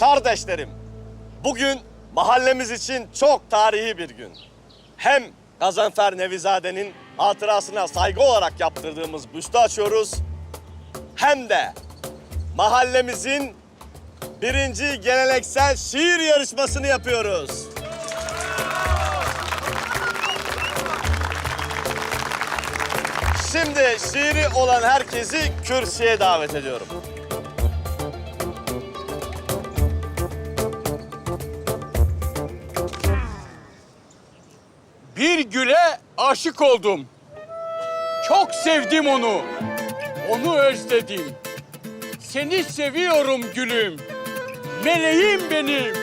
Kardeşlerim, bugün mahallemiz için çok tarihi bir gün. Hem Gazanfer Nevizade'nin hatırasına saygı olarak yaptırdığımız büstü açıyoruz. Hem de mahallemizin birinci geleneksel şiir yarışmasını yapıyoruz. Şimdi şiiri olan herkesi kürsüye davet ediyorum. Bir güle aşık oldum. Çok sevdim onu. Onu özledim. Seni seviyorum gülüm. Meleğim benim.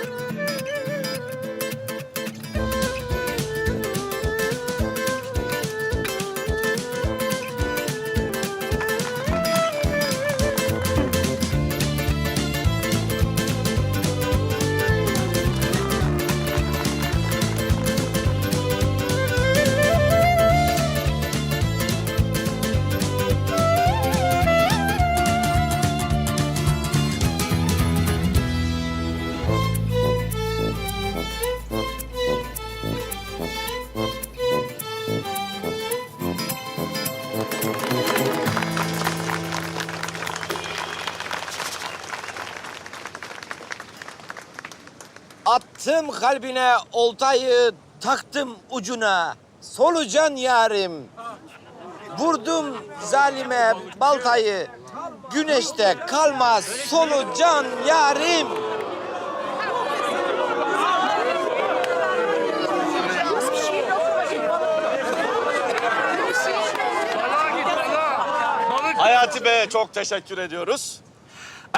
Attım kalbine oltayı, taktım ucuna. Solucan yarim. Vurdum zalime baltayı. Güneşte kalmaz solucan yarim. Hayati Bey'e çok teşekkür ediyoruz.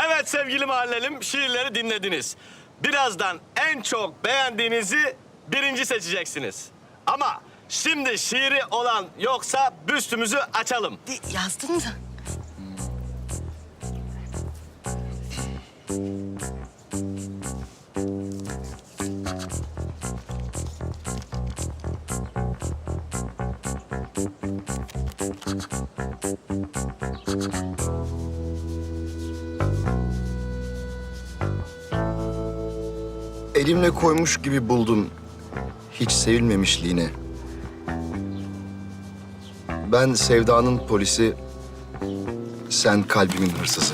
Evet sevgili mahallelim şiirleri dinlediniz. Birazdan en çok beğendiğinizi birinci seçeceksiniz. Ama şimdi şiiri olan yoksa büstümüzü açalım. Yazdın mı? Elimle koymuş gibi buldum hiç sevilmemişliğini. Ben sevdanın polisi, sen kalbimin hırsızı.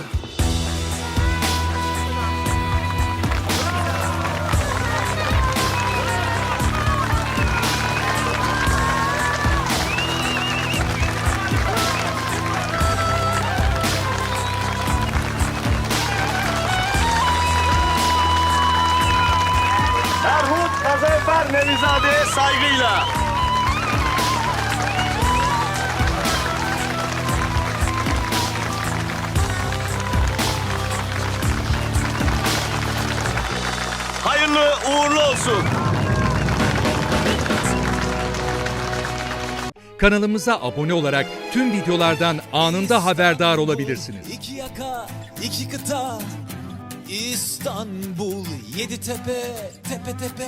Gazanfer Nevizade'ye saygıyla. Hayırlı uğurlu olsun. Kanalımıza abone olarak tüm videolardan anında haberdar olabilirsiniz. İki yaka, iki kıta, İstanbul, yedi tepe, tepe tepe.